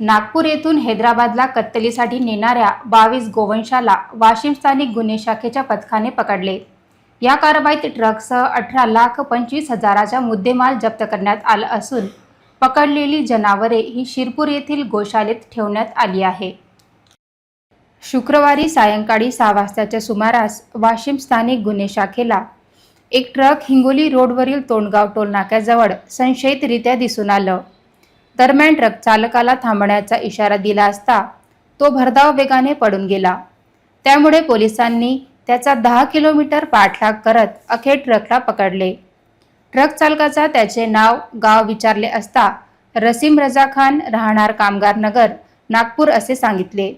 नागपूर येथून हैदराबादला कत्तलीसाठी नेणाऱ्या बावीस गोवंशाला वाशिम स्थानिक गुन्हे शाखेच्या पथकाने पकडले. या कारवाईत ट्रकसह अठरा लाख पंचवीस हजाराचा मुद्देमाल जप्त करण्यात आला असून पकडलेली जनावरे ही शिरपूर येथील गोशालेत ठेवण्यात आली आहे. शुक्रवारी सायंकाळी सहा वाजताच्या सुमारास वाशिम स्थानिक गुन्हे शाखेला एक ट्रक हिंगोली रोडवरील तोंडगाव टोल नाक्याजवळ संशयितरित्या दिसून आलं. दरम्यान ट्रक चालकाला थांबण्याचा इशारा दिला असता तो भरधाव वेगाने पडून गेला. त्यामुळे पोलिसांनी त्याचा दहा किलोमीटर पाठलाग करत अखेर ट्रकला पकडले. ट्रक चालकाचा त्याचे नाव गाव विचारले असता रसीम रजा खान राहणार कामगार नगर नागपूर असे सांगितले.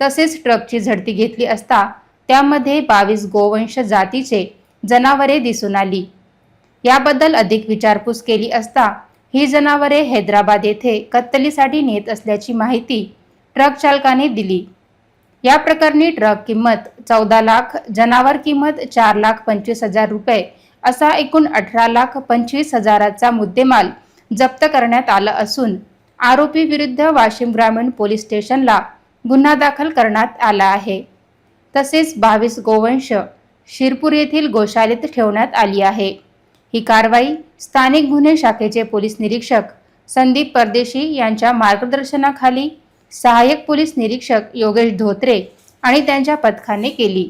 तसेच ट्रकची झडती घेतली असता त्यामध्ये बावीस गोवंश जातीचे जनावरे दिसून आली. याबद्दल अधिक विचारपूस केली असता ही जनावरे हैदराबाद येथे कत्तलीसाठी नेत असल्याची माहिती ट्रक चालकाने दिली. या प्रकरणी ट्रक किंमत चौदा लाख जनावर किंमत चार लाख पंचवीस हजार रुपये असा एकूण अठरा लाख पंचवीस हजाराचा मुद्देमाल जप्त करण्यात आला असून आरोपी विरुद्ध वाशिम ग्रामीण पोलीस स्टेशनला गुन्हा दाखल करण्यात आला आहे. तसेच बावीस गोवंश शिरपूर येथील गोशाळेत ठेवण्यात आली आहे. ही कारवाई स्थानिक गुन्हे शाखेचे पोलीस निरीक्षक संदीप परदेशी यांच्या मार्गदर्शनाखाली सहाय्यक पोलीस निरीक्षक योगेश धोत्रे आणि त्यांच्या पथकाने केली.